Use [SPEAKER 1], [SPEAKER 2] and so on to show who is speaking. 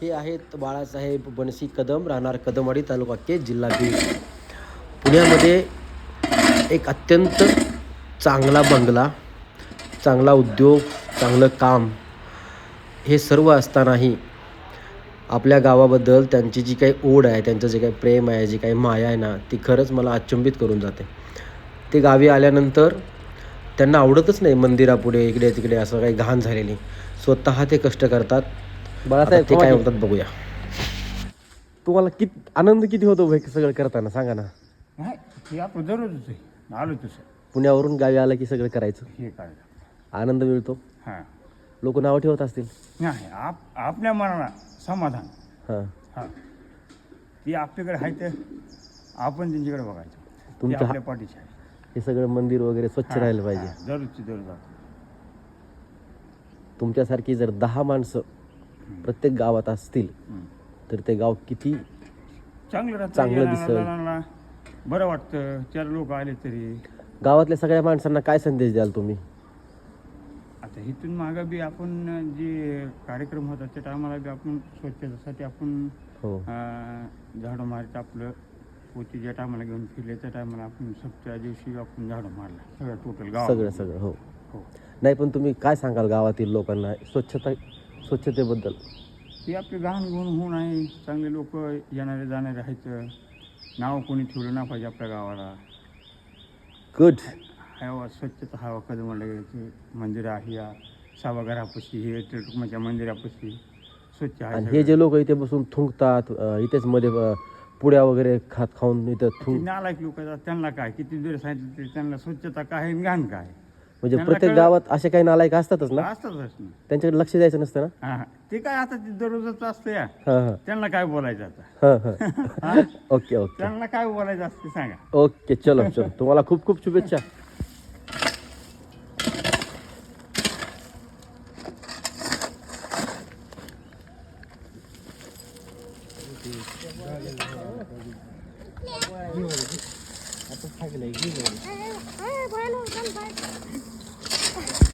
[SPEAKER 1] हे आहेत बाळासाहेब बनसी कदम राहणार कदमवाडी तालुका के जिल्हा बीड. पुण्यामध्ये एक अत्यंत चांगला बंगला चांगला उद्योग चांगलं काम हे सर्व असतानाही आपल्या गावाबद्दल त्यांची जी काही ओढ आहे त्यांचं जे काही प्रेम आहे जी काही माया आहे ना ती खरंच मला अचंबित करून जाते. ते गावी आल्यानंतर त्यांना आवडतच नाही मंदिरापुढे इकडे तिकडे असं काही घाण झालेली. स्वतः ते कष्ट करतात. बाळासाहेब ते काय म्हणतात बघूया. तुम्हाला किती आनंद किती होतो हे सगळं करताना सांगा ना.
[SPEAKER 2] नाही हे दररोजच आहे. आलो तसं.
[SPEAKER 1] पुण्यावरून गावी आलं की सगळं करायचं.
[SPEAKER 2] हे काय?
[SPEAKER 1] आनंद मिळतो.
[SPEAKER 2] हां.
[SPEAKER 1] लोक नावं ठेवत असतील.
[SPEAKER 2] नाही आप आपल्या मनाला समाधान.
[SPEAKER 1] हां.
[SPEAKER 2] हां. ती आपल्याकडे आहे तर आपण त्यांच्याकडे बघायचं. ती
[SPEAKER 1] तुमच्या
[SPEAKER 2] आपल्या पाठीची आहे.
[SPEAKER 1] हे सगळं मंदिर वगैरे स्वच्छ
[SPEAKER 2] हां,
[SPEAKER 1] राहिलं पाहिजे.
[SPEAKER 2] हां, दररोजची दररोज आपण.
[SPEAKER 1] तुमच्यासारखी जर दहा माणसं प्रत्येक गावात असतील. तर ते गाव किती
[SPEAKER 2] चांगलं राहतं.
[SPEAKER 1] चांगलं दिसेल.
[SPEAKER 2] बरं वाटतं. चार लोक आले तरी.
[SPEAKER 1] गावातल्या सगळ्या माणसांना काय संदेश द्याल तुम्ही?
[SPEAKER 2] आता इथून मागं बी आपण जे कार्यक्रम होता त्या टायमाला बी आपण स्वच्छतेसाठी आपण
[SPEAKER 1] हो.
[SPEAKER 2] अं, झाडं मारत आपलं. पोती ज्या टायमाला घेऊन फिरले त्या टायमाला आपण सप्त्या दिवशी आपण झाडं मारलं. सगळं टोटल गाव
[SPEAKER 1] सगळं सगळं हो.
[SPEAKER 2] हो.
[SPEAKER 1] नाही पण तुम्ही काय सांगाल गावातील लोकांना? स्वच्छता स्वच्छतेबद्दल.
[SPEAKER 2] ती आपली घाण गुण होऊन आहे चांगले लोक येणारे जाणारे आहेत. नाव कोणी ठेवलं ना पाहिजे आपल्या गावाला.
[SPEAKER 1] गुड
[SPEAKER 2] हवा स्वच्छता हवा कधी म्हणलं गेलं मंदिर आहे या. सभागृहापाशी हे टिळकुमाच्या मंदिरापाशी स्वच्छ आहे
[SPEAKER 1] आणि. हे जे लोक इथे बसून थुंकतात अं, इथेच मध्ये अं, पुड्या वगैरे खात खाऊन इथं थुंक
[SPEAKER 2] नालायक लोक त्यांना काय किती जरी सांगितलं तरी त्यांना स्वच्छता काय आणि घाण काय?
[SPEAKER 1] म्हणजे प्रत्येक गावात असे काही नालायक असतातच ना?
[SPEAKER 2] असतातच ना.
[SPEAKER 1] त्यांच्याकडे लक्ष द्यायचं नसतं ना?
[SPEAKER 2] हा हा. ते काय आता ते दररोजच असतं या.
[SPEAKER 1] हां हां.
[SPEAKER 2] त्यांना काय बोलायचं आता?
[SPEAKER 1] हां हां. Okay okay.
[SPEAKER 2] त्यांना काय बोलायचं असते सांगा.
[SPEAKER 1] ओके चलो चलो. तुम्हाला खूप खूप शुभेच्छा.
[SPEAKER 3] এত থাকলে এগিয়ে যাবে